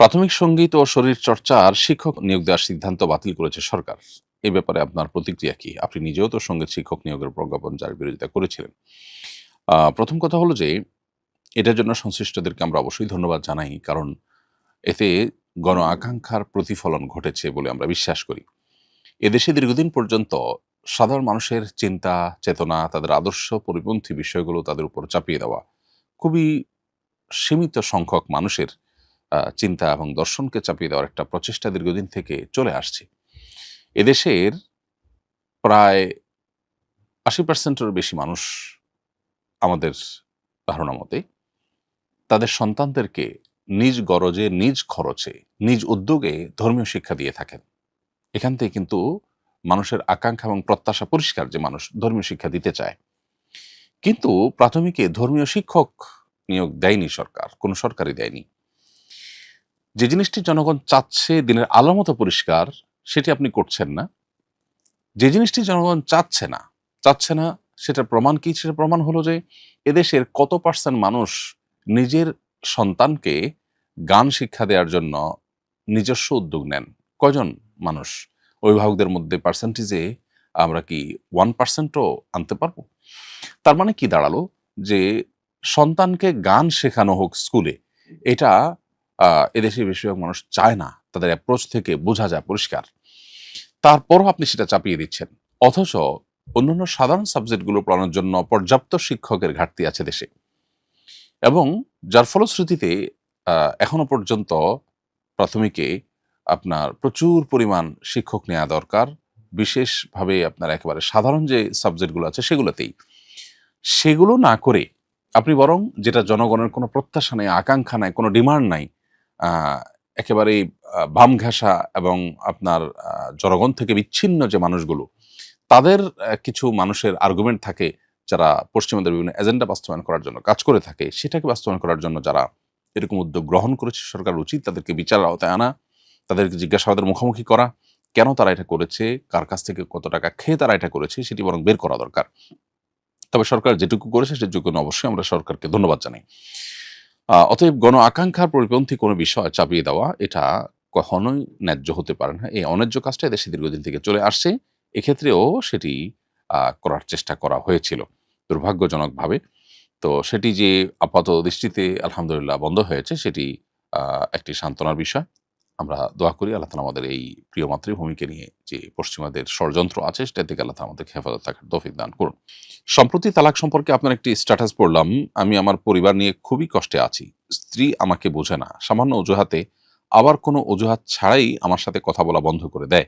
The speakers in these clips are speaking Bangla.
প্রাথমিক সংগীত ও শরীর চর্চার শিক্ষক নিয়োগ দেওয়ার সিদ্ধান্ত বাতিল করেছে সরকার। এ ব্যাপারে আপনার প্রতিক্রিয়া কি? আপনি নিজেও তো সংগীত শিক্ষক নিয়োগের প্রজ্ঞাপন যার বিরোধিতা করেছিলেন। প্রথম কথা হলো যে, এটার জন্য সংশ্লিষ্টদেরকে আমরা অবশ্যই ধন্যবাদ জানাই, কারণ এতে গণ আকাঙ্ক্ষার প্রতিফলন ঘটেছে বলে আমরা বিশ্বাস করি। এদেশে দীর্ঘদিন পর্যন্ত সাধারণ মানুষের চিন্তা, চেতনা, তাদের আদর্শ পরিপন্থী বিষয়গুলো তাদের উপর চাপিয়ে দেওয়া খুবই সীমিত সংখ্যক মানুষের চিন্তা এবং দর্শনকে চাপিয়ে দেওয়ার একটা প্রচেষ্টা দীর্ঘদিন থেকে চলে আসছে। এদেশের প্রায় আশি পার্সেন্টের বেশি মানুষ আমাদের ধারণা মতে তাদের সন্তানদেরকে নিজ গরজে, নিজ খরচে, নিজ উদ্যোগে ধর্মীয় শিক্ষা দিয়ে থাকেন। এখান থেকে কিন্তু মানুষের আকাঙ্ক্ষা এবং প্রত্যাশা পরিষ্কার যে মানুষ ধর্মীয় শিক্ষা দিতে চায়। কিন্তু প্রাথমিকে ধর্মীয় শিক্ষক নিয়োগ দেয়নি সরকার, কোনো সরকারই দেয়নি। যে জিনিসটি জনগণ চাচ্ছে দিনের আলো মতো পরিষ্কার, সেটি আপনি করছেন না। যে জিনিসটি জনগণ চাচ্ছে না চাচ্ছে না সেটার প্রমাণ কি? সেটা প্রমাণ হলো যে এদেশের কত পার্সেন্ট মানুষ নিজের সন্তানকে গান শিক্ষা দেওয়ার জন্য নিজস্ব উদ্যোগ নেন? কয়জন মানুষ? অভিভাবকদের মধ্যে পার্সেন্টেজে আমরা কি ওয়ান পার্সেন্টও আনতে পারব? তার মানে কি দাঁড়াল? যে সন্তানকে গান শেখানো হোক স্কুলে, এটা এদেশে বেশিরভাগ মানুষ চায় না তাদের অ্যাপ্রোচ থেকে বোঝা যায় পরিষ্কার। তারপরও আপনি সেটা চাপিয়ে দিচ্ছেন। অথচ অন্যান্য সাধারণ সাবজেক্টগুলো পড়ানোর জন্য পর্যাপ্ত শিক্ষকের ঘাটতি আছে দেশে। এবং যার ফলশ্রুতিতে এখনও পর্যন্ত প্রাথমিকে আপনার প্রচুর পরিমাণ শিক্ষক নেওয়া দরকার। বিশেষভাবে আপনার একেবারে সাধারণ যে সাবজেক্টগুলো আছে সেগুলোতেই। সেগুলো না করে আপনি বরং যেটা জনগণের কোনো প্রত্যাশা নেই, আকাঙ্ক্ষা নাই, কোনো ডিমান্ড নাই একেবারেই আহ, বাম ঘেঁষা এবং আপনার জনগণ থেকে বিচ্ছিন্ন যে মানুষগুলো তাদের কিছু মানুষের আর্গুমেন্ট থাকে যারা পশ্চিমাদের বিভিন্ন এজেন্ডা বাস্তবায়ন করার জন্য কাজ করে থাকে। সেটাকে বাস্তবায়ন করার জন্য যারা এরকম উদ্যোগ গ্রহণ করেছে সরকার উচিত তাদেরকে বিচার আওতায় আনা তাদেরকে জিজ্ঞাসাবাদের মুখোমুখি করা কেন তারা এটা করেছে কার কাছ থেকে কত টাকা খেয়ে তারা এটা করেছে সেটি বরং বের করা দরকার। তবে সরকার যেটুকু করেছে সেটুকু অবশ্যই আমরা সরকারকে ধন্যবাদ জানাই। অতএব গণ আকাঙ্ক্ষার পরিপন্থী কোনো বিষয় চাপিয়ে দেওয়া এটা কখনোই ন্যায্য হতে পারে না। এই অন্যায্য কাজটা দেশে দীর্ঘদিন থেকে চলে আসছে, এক্ষেত্রেও সেটি করার চেষ্টা করা হয়েছিল দুর্ভাগ্যজনকভাবে। তো সেটি যে আপাত দৃষ্টিতে আলহামদুলিল্লাহ বন্ধ হয়েছে সেটি একটি সান্ত্বনার বিষয়। আমরা দোয়া করি, আল্লাহ তালা আমাদের এই প্রিয় মাতৃভূমিকে নিয়ে যে পশ্চিমাদের ষড়যন্ত্র আছে সেটা থেকে আল্লাহ আমাদের হেফাজত থাকার তৌফিক দান করুন। সম্প্রতি তালাক সম্পর্কে আপনার একটি স্ট্যাটাস পড়লাম, আমি আমার পরিবার নিয়ে খুবই কষ্টে আছি। স্ত্রী আমাকে বোঝে না, সামান্য অজুহাতে আবার কোনো অজুহাত ছাড়াই আমার সাথে কথা বলা বন্ধ করে দেয়,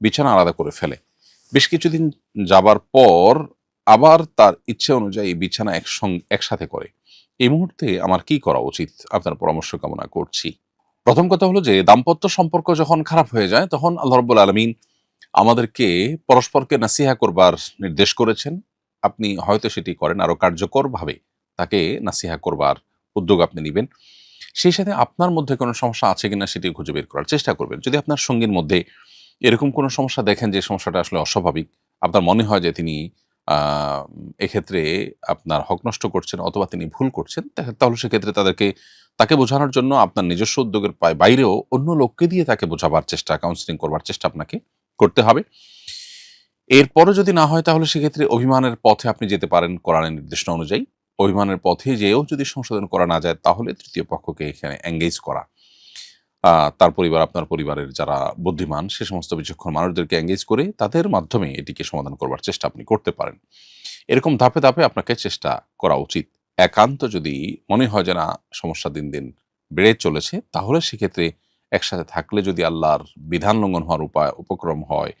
বিছানা আলাদা করে ফেলে। বেশ কিছুদিন যাবার পর আবার তার ইচ্ছে অনুযায়ী বিছানা একসঙ্গে একসাথে করে। এই মুহূর্তে আমার কি করা উচিত? আপনার পরামর্শ কামনা করছি। প্রথম কথা হলো যে, দাম্পত্য সম্পর্ক যখন খারাপ হয়ে যায়, তখন আল্লাহ রব্বুল আলমিন আমাদেরকে পরস্পরকে নাসিহা করবার নির্দেশ করেছেন। আপনি হয়তো সেটি করেন আরও কার্যকরভাবে, তাকে নাসিহা করবার উদ্যোগ আপনি নেবেন। সেই সাথে আপনার মধ্যে কোনো সমস্যা আছে কিনা সেটি খুঁজে বের করার চেষ্টা করবেন। যদি আপনার সঙ্গীর মধ্যে এরকম কোনো সমস্যা দেখেন যে, সমস্যাটা আসলে অস্বাভাবিক, আপনার মনে হয় যে, তিনি এক্ষেত্রে আপনার হক নষ্ট করছেন অথবা তিনি ভুল করছেন তাহলে সেক্ষেত্রে তাদেরকে, তাকে বোঝানোর জন্য আপনার নিজস্ব উদ্যোগের পায়, বাইরেও অন্য লোককে দিয়ে তাকে বোঝাবার চেষ্টা কাউন্সিলিং করবার চেষ্টা আপনাকে করতে হবে। এরপরও যদি না হয় তাহলে সেক্ষেত্রে অভিমানের পথে আপনি যেতে পারেন কোরআনের নির্দেশনা অনুযায়ী। অভিমানের পথে যেও যদি সংশোধন করা না যায় তাহলে তৃতীয় পক্ষকে এখানে এঙ্গেজ করা। তার পরিবার, আপনার পরিবারের যারা বুদ্ধিমান, সে সমস্ত বিচক্ষণ মানুষদেরকে এঙ্গেজ করে তাদের মাধ্যমে এটিকে সমাধান করবার চেষ্টা আপনি করতে পারেন। এরকম ধাপে ধাপে আপনাকে চেষ্টা করা উচিত। একান্ত যদি মনে হয় যে, না, সমস্যা দিন দিন বেড়ে চলেছে, তাহলে সেক্ষেত্রে একসাথে থাকলে যদি আল্লাহর বিধান লঙ্ঘন হওয়ার উপায়, উপক্রম হয়,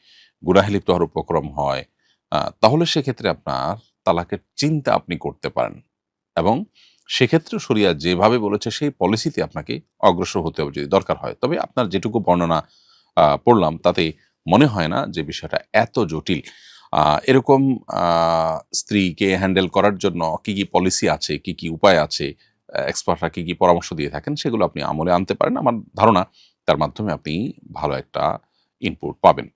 গুনাহে লিপ্ত হওয়ার উপক্রম হয় তাহলে সেক্ষেত্রে আপনার তালাকের চিন্তা আপনি করতে পারেন। এবং সেক্ষেত্রে শরিয়া যেভাবে বলেছে, সেই পলিসিতে আপনাকে অগ্রসর হতে হবে যদি দরকার হয়। তবে আপনার যেটুকু বর্ণনা পড়লাম, তাতে মনে হয় না যে বিষয়টা এত জটিল। এরকম স্ত্রীকে হ্যান্ডেল করার জন্য কি কি পলিসি আছে, কি কি উপায় আছে এক্সপার্টরা কি কি পরামর্শ দিয়ে থাকেন, সেগুলো আপনি আমলে আনতে পারেন। আমার ধারণা, তার মাধ্যমে আপনি ভালো একটা ইনপুট পাবেন।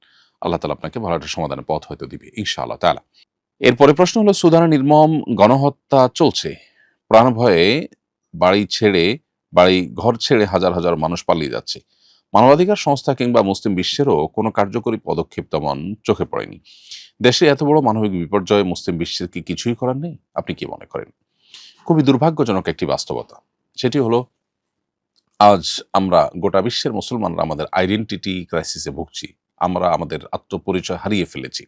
আল্লাহ তালা আপনাকে ভালো একটা সমাধানের পথ হয়তো দিবে, ইনশাআল্লাহ তালা এরপরে প্রশ্ন হলো সুদানে নির্মম গণহত্যা চলছে। প্রাণ ভয়ে বাড়ি ছেড়ে, বাড়ি ঘর ছেড়ে হাজার হাজার মানুষ পালিয়ে যাচ্ছে। মানবাধিকার সংস্থা কিংবা মুসলিম বিশ্বেরও কোনো কার্যকরী পদক্ষেপ তেমন চোখে পড়েনি। দেশে এত বড় মানবিক বিপর্যয়ে মুসলিম বিশ্বের কি কিছুই করার নেই? আপনি কি মনে করেন? খুবই দুর্ভাগ্যজনক একটি বাস্তবতা। সেটি হলো, আজ আমরা গোটা বিশ্বের মুসলমানরা আমাদের আইডেন্টিটি ক্রাইসিসে ভুগছি। আমরা আমাদের আত্মপরিচয় হারিয়ে ফেলেছি।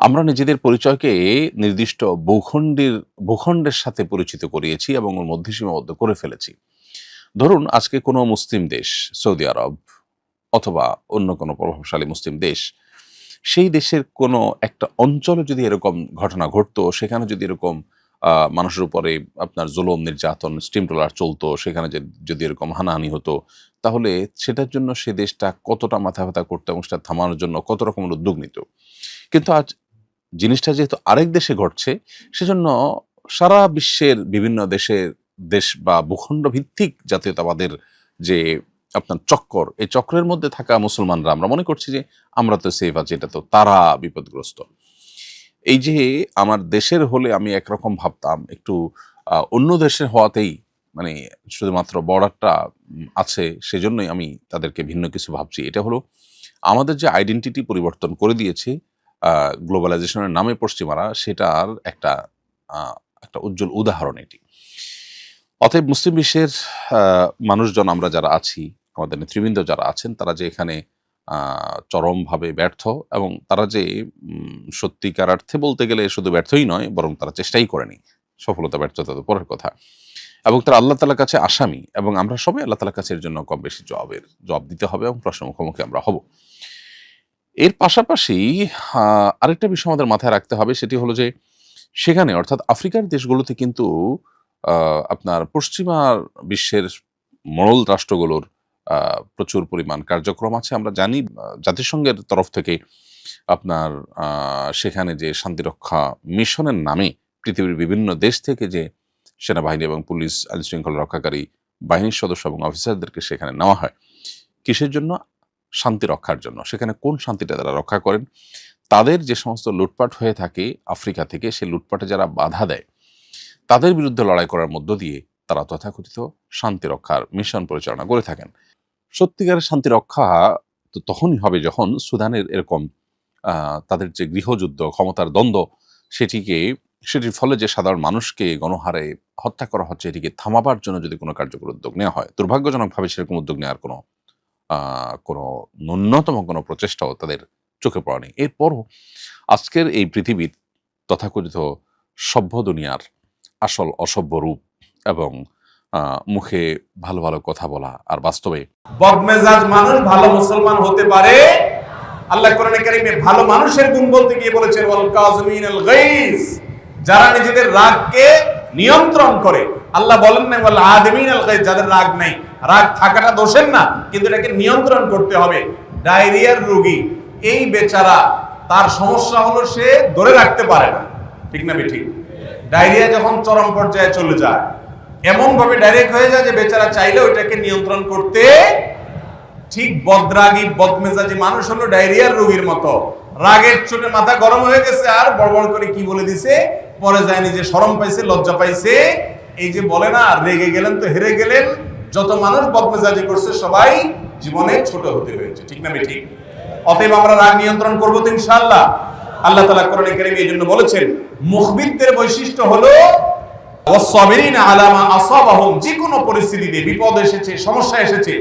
আমরা নিজেদের পরিচয়কে নির্দিষ্ট ভূখণ্ডের ভূখণ্ডের সাথে পরিচিত করিয়েছি এবং ওর মধ্যে সীমাবদ্ধ করে ফেলেছি। ধরুন, আজকে কোনো মুসলিম দেশ, সৌদি আরব অথবা অন্য কোনো প্রভাবশালী মুসলিম দেশ, সেই দেশের কোনো একটা অঞ্চলে যদি এরকম ঘটনা ঘটতো, সেখানে যদি এরকম মানুষের উপরে আপনার জুলুম, নির্যাতন স্টিম ট্রলার চলতো, সেখানে যদি এরকম হানাহানি হতো, তাহলে সেটার জন্য সে দেশটা কতটা মাথা ব্যথা করতো এবং সেটা থামানোর জন্য কত রকমের উদ্যোগ নিত। কিন্তু আজ জিনিসটা যেহেতু আরেক দেশে ঘটছে, সেজন্য সারা বিশ্বের বিভিন্ন দেশের দেশ বা ভূখণ্ড ভিত্তিক জাতীয়তাবাদের যে আপনার চক্কর, এই চক্রের মধ্যে থাকা মুসলমানরা, আমরা মনে করছি যে আমরা তো সেফ আছি, এটা তো তারা বিপদগ্রস্ত। এই যে আমার দেশের হলে আমি একরকম ভাবতাম, একটু অন্য দেশের হওয়াতেই মানে শুধুমাত্র বর্ডারটা আছে, সেজন্যই আমি তাদেরকে ভিন্ন কিছু ভাবছি। এটা হলো, আমাদের যে আইডেন্টিটি পরিবর্তন করে দিয়েছে গ্লোবালাইজেশনের নামে পশ্চিমারা সেটার একটা একটা উজ্জ্বল উদাহরণ এটি। অতএব মুসলিম বিশ্বের মানুষজন আমরা যারা আছি, আমাদের নেতৃবৃন্দ যারা আছেন, তারা যে এখানে চরমভাবে ব্যর্থ এবং তারা যে সত্যিকার অর্থে বলতে গেলে শুধু ব্যর্থই নয়, বরং তারা চেষ্টাই করেনি সফলতা, ব্যর্থতা তো পরের কথা। এবং তারা আল্লাহ তালার কাছে আসামি এবং আমরা সবাই আল্লাহ তালার কাছে এর জন্য কম বেশি জবাবের, জবাব দিতে হবে এবং প্রশ্ন মুখোমুখি আমরা হব। এর পাশাপাশি আরেকটা বিষয় আমাদের মাথায় রাখতে হবে, সেটি হলো যে সেখানে, অর্থাৎ আফ্রিকার দেশগুলোতে কিন্তু আপনার পশ্চিমা বিশ্বের মরল রাষ্ট্রগুলোর প্রচুর পরিমাণ কার্যক্রম আছে। আমরা জানি জাতিসংঘের তরফ থেকে আপনার সেখানে যে শান্তিরক্ষা মিশনের নামে পৃথিবীর বিভিন্ন দেশ থেকে যে সেনাবাহিনী এবং পুলিশ আইন শৃঙ্খলা রক্ষাকারী বাহিনীর সদস্য এবং অফিসারদেরকে সেখানে নেওয়া হয়, কিসের জন্য? শান্তি রক্ষার জন্য। সেখানে কোন শান্তিটা তারা রক্ষা করেন? তাদের যে সমস্ত লুটপাট হয়ে থাকে আফ্রিকা থেকে সে লুটপাটে যারা বাধা দেয়, তাদের বিরুদ্ধে লড়াই করার মধ্য দিয়ে তারা তথাকথিত শান্তি রক্ষার মিশন পরিচালনা করে থাকেন। সত্যিকারের শান্তি রক্ষা তো তখনই হবে যখন সুদানের এরকম তাদের যে গৃহযুদ্ধ, ক্ষমতার দ্বন্দ্ব, সেটিকে, সেটির ফলে যে সাধারণ মানুষকে গণহারে হত্যা করা হচ্ছে, এটিকে থামাবার জন্য যদি কোনো কার্যকর উদ্যোগ নেওয়া হয়, দুর্ভাগ্যজনকভাবে সেরকম উদ্যোগ নেওয়ার কোনো কোনো ন্যূনতম কোনো প্রচেষ্টাও তাদের চোখে পড়েনি এরপরও আজকের এই পৃথিবীর তথাকথিত সভ্য দুনিয়ার আসল অসভ্য রূপ এবং মুখে ভালো ভালো কথা বলা আর বাস্তবে বদমেজাজ মানুষ ভালো মুসলমান হতে পারে। আল্লাহ কোরআনে কারিমে ভালো মানুষের গুণ বলতে গিয়ে বলেছেন যারা নিজেদের রাগকে নিয়ন্ত্রণ করে। আল্লাহ বলেন না আদিমিনাল গাইজ যাদের রাগ নাই। রাগ থাকাটা দোষের না, কিন্তু এটাকে নিয়ন্ত্রণ করতে হবে। ডায়রিয়ার রোগী, এই বেচারা, তার সমস্যা হলো সে ধরে রাখতে পারে না। ঠিক না ঠিক ডায়রিয়া যখন চরম পর্যায়ে চলে যায় এমন ভাবে ডাইরেক্ট হয়ে যায় যে বেচারা চাইলে ওইটাকে নিয়ন্ত্রণ করতে ঠিক বদরাগী, বদমেজাজি মানুষ হলো ডায়রিয়ার রোগীর মতো। রাগের চোটে মাথা গরম হয়ে গেছে আর বড় বড় করে কি বলে দিছে? পরে যায়নি যে শরম পাইছে, লজ্জা পাইছে। এই যে বলে না, রেগে গেলেন তো হেরে গেলেন। যত মানুষ বদমেজাজি করছে, সবাই জীবনে ছোট হতে হয়েছে। ঠিক না ঠিক অতএব আমরা রাগ নিয়ন্ত্রণ করব তো ইনশাআল্লাহ। আল্লাহ তালা কোরআনে কারিমে এই জন্য বলেছেন মুখবিদদের বৈশিষ্ট্য হলো যে কোনো পরিস্থিতিতে বিপদ এসেছে, সমস্যা এসেছে